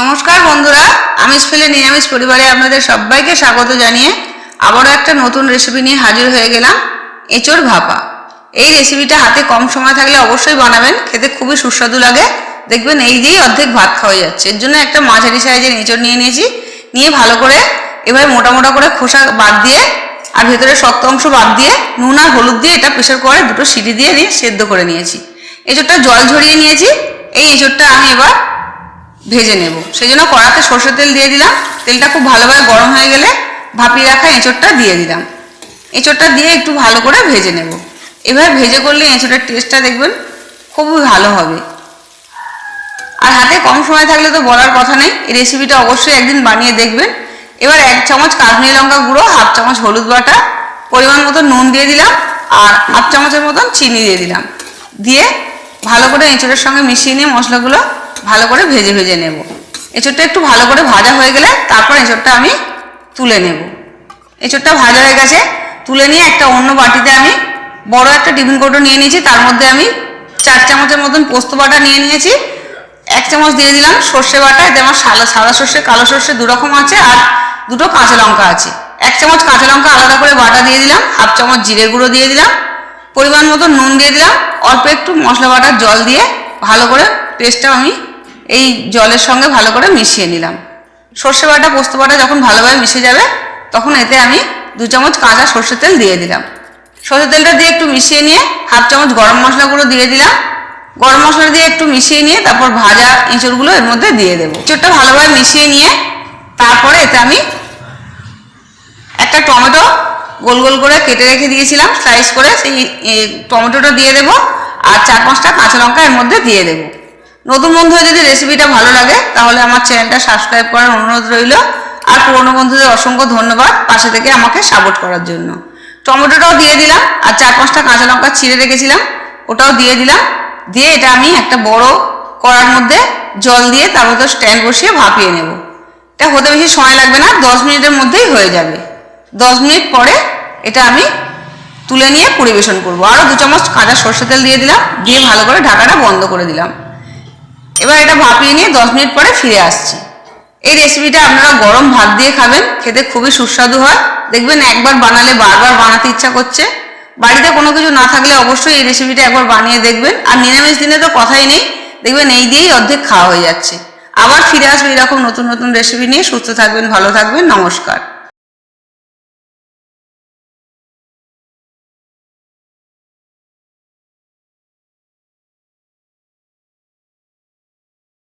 নমস্কার বন্ধুরা আমিষ ফেলে নিরামিষ পরিবারে আপনাদের সবাইকে স্বাগত জানিয়ে আবারও একটা নতুন রেসিপি নিয়ে হাজির হয়ে গেলাম, এঁচোড় ভাপা। এই রেসিপিটা হাতে কম সময় থাকলে অবশ্যই বানাবেন, খেতে খুবই সুস্বাদু লাগে। দেখবেন এই দিয়েই অর্ধেক ভাত খাওয়া যাচ্ছে। এর জন্য একটা মাঝারি সাইজের এঁচোড় নিয়ে নিয়েছি, নিয়ে ভালো করে এবার মোটা মোটা করে খোসা বাদ দিয়ে আর ভেতরে শক্ত অংশ বাদ দিয়ে নুন আর হলুদ দিয়ে এটা প্রেশার করে দুটো সিটি দিয়ে নিয়ে সেদ্ধ করে নিয়েছি। এঁচোড়টা জল ঝরিয়ে নিয়েছি। এই এঁচোড়টা আমি এবার ভেজে নেব। সেই জন্য কড়াতে সর্ষের তেল দিয়ে দিলাম। তেলটা খুব ভালোভাবে গরম হয়ে গেলে ভাপিয়ে রাখা এঁচোড়টা দিয়ে দিলাম। এঁচোড়টা দিয়ে একটু ভালো করে ভেজে নেব। এভাবে ভেজে করলে এঁচোড়ের টেস্টটা দেখবেন খুবই ভালো হবে। আর হাতে কম সময় থাকলে তো বলার কথা নেই। এই রেসিপিটা অবশ্যই একদিন বানিয়ে দেখবেন। এবার এক চামচ কাশ্মীরি লঙ্কা গুঁড়ো, হাফ চামচ হলুদ বাটা, পরিমাণ মতো নুন দিয়ে দিলাম আর হাফ চামচের মতন চিনি দিয়ে দিলাম। দিয়ে ভালো করে এঁচোড়ের সঙ্গে মিশিয়ে নিয়ে মশলাগুলো ভালো করে ভেজে ভেজে নেব। এঁচোড়টা একটু ভালো করে ভাজা হয়ে গেলে তারপর এঁচোড়টা আমি তুলে নেব। এঁচোড়টা ভাজা হয়ে গেছে, তুলে নিয়ে একটা অন্য বাটিতে আমি বড় একটা টিফিন কৌটো নিয়ে নিয়েছি, তার মধ্যে আমি চার চামচের মতন পোস্ত বাটা নিয়ে নিয়েছি। এক চামচ দিয়ে দিলাম সর্ষে বাটা, এতে আমার সাদা সাদা সর্ষে, কালো সর্ষে দু রকম আছে আর দুটো কাঁচা লঙ্কা আছে। এক চামচ কাঁচা লঙ্কা আলাদা করে বাটা দিয়ে দিলাম, হাফ চামচ জিরে গুঁড়ো দিয়ে দিলাম, পরিমাণ মতো নুন দিয়ে দিলাম, অল্প একটু মশলা বাটার জল দিয়ে ভালো করে পেস্টটা আমি এই জলের সঙ্গে ভালো করে মিশিয়ে নিলাম। সর্ষে বাটা, পোস্ত বাটা যখন ভালোভাবে মিশে যাবে, তখন এতে আমি দু চামচ কাঁচা সর্ষের তেল দিয়ে দিলাম। সর্ষের তেলটা দিয়ে একটু মিশিয়ে নিয়ে হাফ চামচ গরম মশলাগুলো দিয়ে দিলাম। গরম মশলা দিয়ে একটু মিশিয়ে নিয়ে তারপর ভাজা এঁচড়গুলো এর মধ্যে দিয়ে দেবো। এঁচড়টা ভালোভাবে মিশিয়ে নিয়ে তারপরে এতে আমি একটা টমেটো গোল গোল করে কেটে রেখে দিয়েছিলাম স্লাইস করে সেই টমেটোটা দিয়ে দেবো আর চার পাঁচটা কাঁচা লঙ্কা এর মধ্যে দিয়ে দেবো। নতুন বন্ধু যদি রেসিপিটা ভালো লাগে, তাহলে আমার চ্যানেলটা সাবস্ক্রাইব করার অনুরোধ রইল। আর পুরনো বন্ধুদের অসংখ্য ধন্যবাদ পাশে থেকে আমাকে সাপোর্ট করার জন্য। টমেটোটাও দিয়ে দিলাম, আর চার পাঁচটা কাঁচা লঙ্কা ছিঁড়ে রেখেছিলাম, ওটাও দিয়ে দিলাম। দিয়ে এটা আমি একটা বড় কড়ার মধ্যে জল দিয়ে তার মধ্যে স্ট্যান্ড বসিয়ে ভাপিয়ে নেব। এটা হতে বেশি সময় লাগবে না, দশ মিনিটের মধ্যেই হয়ে যাবে। দশ মিনিট পরে এটা আমি তুলে নিয়ে পরিবেশন করব। আরও দু চামচ কাঁচা সর্ষে তেল দিয়ে দিলাম, দিয়ে ভালো করে ঢাকাটা বন্ধ করে দিলাম। এবার এটা ভাপিয়ে নিয়ে দশ মিনিট পরে ফিরে আসছি। এই রেসিপিটা আপনারা গরম ভাত দিয়ে খাবেন, খেতে খুবই সুস্বাদু হয়। দেখবেন একবার বানালে বারবার বানাতে ইচ্ছা করছে। বাড়িতে কোনো কিছু না থাকলে অবশ্যই এই রেসিপিটা একবার বানিয়ে দেখবেন। আর নিরামিষ দিনে তো কথাই নেই, দেখবেন এই দিয়েই অর্ধেক খাওয়া হয়ে যাচ্ছে। আবার ফিরে আসবে এরকম নতুন নতুন রেসিপি নিয়ে। সুস্থ থাকবেন, ভালো থাকবেন, নমস্কার।